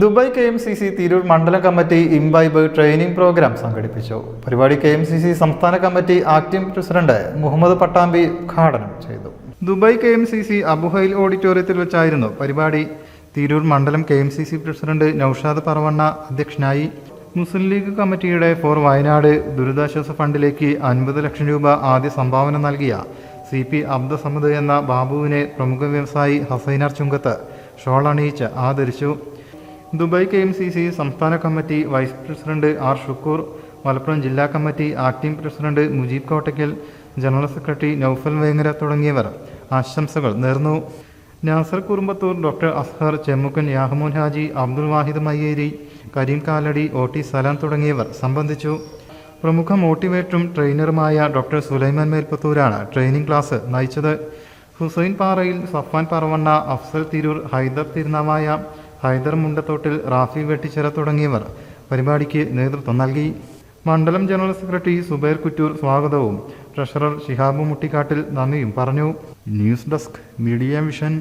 Dubai K M C C Tirur മണ്ഡലം committee imbibe training programme സംഘടിപ്പിച്ചു. പരിപാടി K M C C സംസ്ഥാന committee acting president Muhammad Pattambi ഉദ്ഘാടനം ചെയ്തു. Dubai K M C C Abu Hail ഓഡിറ്റോറിയത്തിൽ വെച്ചായിരുന്നു പരിപാടി. തിരൂർ മണ്ഡലം K M C C president Noushad Paravanna അധ്യക്ഷനായി. മുസ്ലിം ലീഗ് കമ്മിറ്റിയുടെ ഫോർ വയനാട് ദുരിതാശ്വാസ ഫണ്ടിലേക്ക് അൻപത് ലക്ഷം രൂപ ആദ്യ സംഭാവന നൽകിയ സി പി അബ്ദസമദ് എന്ന ബാബുവിനെ പ്രമുഖ വ്യവസായി ഹസൈനാർ ചുങ്കത്ത് ഷോൾ അണിയിച്ച് ആദരിച്ചു. Dubai K M C C സംസ്ഥാന committee vice president R Shukoor Malappuram ജില്ലാ committee acting president Mujeeb Kottakkal general secretary Noufal Vengara തുടങ്ങിയവർ ആശംസകൾ നേർന്നു. നാസർ കുറുമ്പത്തൂർ ഡോക്ടർ അസ്ഹർ ചെമ്മുക്കൻ യാഹമൂൻ ഹാജി അബ്ദുൽ വാഹിദ് മയ്യേരി കരീം കാലടി ഒ ടി സലാം തുടങ്ങിയവർ സംബന്ധിച്ചു. പ്രമുഖ മോട്ടിവേറ്ററും ട്രെയിനറുമായ ഡോക്ടർ സുലൈമാൻ മേൽപ്പത്തൂരാണ് ട്രെയിനിംഗ് ക്ലാസ് നയിച്ചത്. ഹുസൈൻ പാറയിൽ സഫാൻ പറവണ്ണ അഫ്സൽ തിരൂർ ഹൈദർ തിരുനാവായ ഹൈദർ മുണ്ടത്തോട്ടിൽ റാഫി വെട്ടിച്ചിറ തുടങ്ങിയവർ പരിപാടിക്ക് നേതൃത്വം നൽകി. മണ്ഡലം ജനറൽ സെക്രട്ടറി സുബൈർ കുറ്റൂർ സ്വാഗതവും ട്രഷറർ ഷിഹാബ് മുട്ടിക്കാട്ടിൽ നന്ദിയും പറഞ്ഞു. News desk media vision